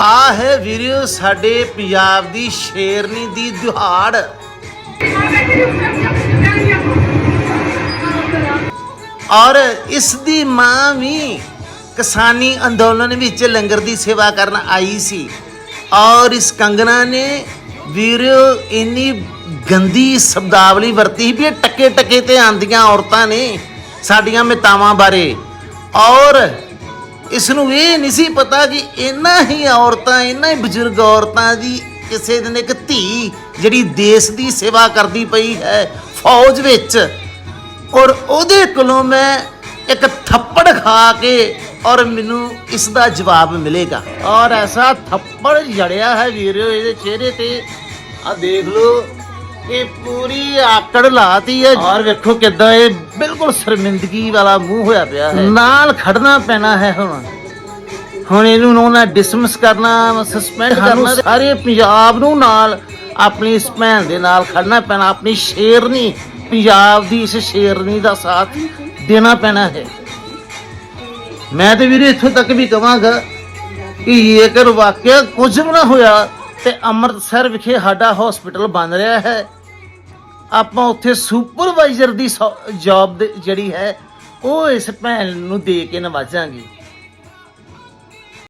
ਆ ਹੈ ਵੀਰਿਓ ਸਾਡੇ ਪੰਜਾਬ ਦੀ ਸ਼ੇਰਨੀ ਦੀ ਦਿਹਾੜ। ਔਰ ਇਸ ਦੀ ਮਾਂ ਵੀ ਕਿਸਾਨੀ ਅੰਦੋਲਨ ਵਿੱਚ ਲੰਗਰ ਦੀ ਸੇਵਾ ਕਰਨ ਆਈ ਸੀ। ਔਰ ਇਸ ਕੰਗਨਾ ਨੇ ਵੀਰਿਓ ਇੰਨੀ ਗੰਦੀ ਸ਼ਬਦਾਵਲੀ ਵਰਤੀ ਵੀ ਇਹ ਟੱਕੇ ਟੱਕੇ ਤੇ ਆਂਦੀਆਂ ਔਰਤਾਂ ਨੇ ਸਾਡੀਆਂ ਮਿਤਾਵਾਂ ਬਾਰੇ। ਔਰ ਇਸ ਨੂੰ ਇਹ ਨਹੀਂ ਸੀ ਪਤਾ ਕਿ ਇਹਨਾਂ ਹੀ ਔਰਤਾਂ ਇਹਨਾਂ ਹੀ ਬਜ਼ੁਰਗ ਔਰਤਾਂ ਦੀ ਕਿਸੇ ਦਿਨ ਇੱਕ ਧੀ ਜਿਹੜੀ ਦੇਸ਼ ਦੀ ਸੇਵਾ ਕਰਦੀ ਪਈ ਹੈ ਫੌਜ ਵਿੱਚ, ਔਰ ਉਹਦੇ ਕੋਲੋਂ ਮੈਂ ਇੱਕ ਥੱਪੜ ਖਾ ਕੇ ਔਰ ਮੈਨੂੰ ਇਸ ਦਾ ਜਵਾਬ ਮਿਲੇਗਾ। ਔਰ ਐਸਾ ਥੱਪੜ ਜੜਿਆ ਹੈ ਵੀਰੋ, ਇਹਦੇ ਚਿਹਰੇ ਤੇ। ਆ ਦੇਖ ਲਓ ਇਹ ਪੂਰੀ ਆਕੜ ਲਾਤੀ ਹੈ। ਔਰ ਵੇਖੋ ਕਿੱਦਾਂ ਇਹ ਬਿਲਕੁਲ ਸ਼ਰਮਿੰਦਗੀ ਵਾਲਾ ਮੂੰਹ ਹੋਇਆ ਪਿਆ ਹੈ। ਨਾਲ ਖੜਨਾ ਪੈਣਾ ਹੈ ਹੁਣ। ਹੁਣ ਇਹਨੂੰ ਨੂੰ ਨਾ ਡਿਸਮਿਸ ਕਰਨਾ ਸਸਪੈਂਡ ਕਰਨਾ ਸਾਰੇ ਪੰਜਾਬ ਨੂੰ ਨਾਲ ਆਪਣੀ ਇਸ ਭੈਣ ਦੇ ਨਾਲ ਖੜਨਾ ਪੈਣਾ ਆਪਣੀ ਸ਼ੇਰਨੀ ਪੰਜਾਬ ਦੀ ਇਸ ਸ਼ੇਰਨੀ ਦਾ ਸਾਥ ਦੇਣਾ ਪੈਣਾ ਹੈ। ਮੈਂ ਤੇ ਵੀਰੇ ਇੱਥੋਂ ਤੱਕ ਵੀ ਕਵਾਂਗਾ ਕਿ ਜੇਕਰ ਵਾਕਿਆ ਕੁਝ ਵੀ ਨਾ ਹੋਇਆ ਤੇ ਅੰਮ੍ਰਿਤਸਰ ਵਿਖੇ ਸਾਡਾ ਹਸਪੀਟਲ ਬਣ ਰਿਹਾ ਹੈ। ਆਪਾਂ ਉੱਥੇ ਸੁਪਰਵਾਈਜ਼ਰ ਦੀ ਜੌਬ ਜਿਹੜੀ ਹੈ, ਉਹ ਇਸ ਭੈਣ ਨੂੰ ਦੇ ਕੇ ਨਵਾਜਾਂਗੇ।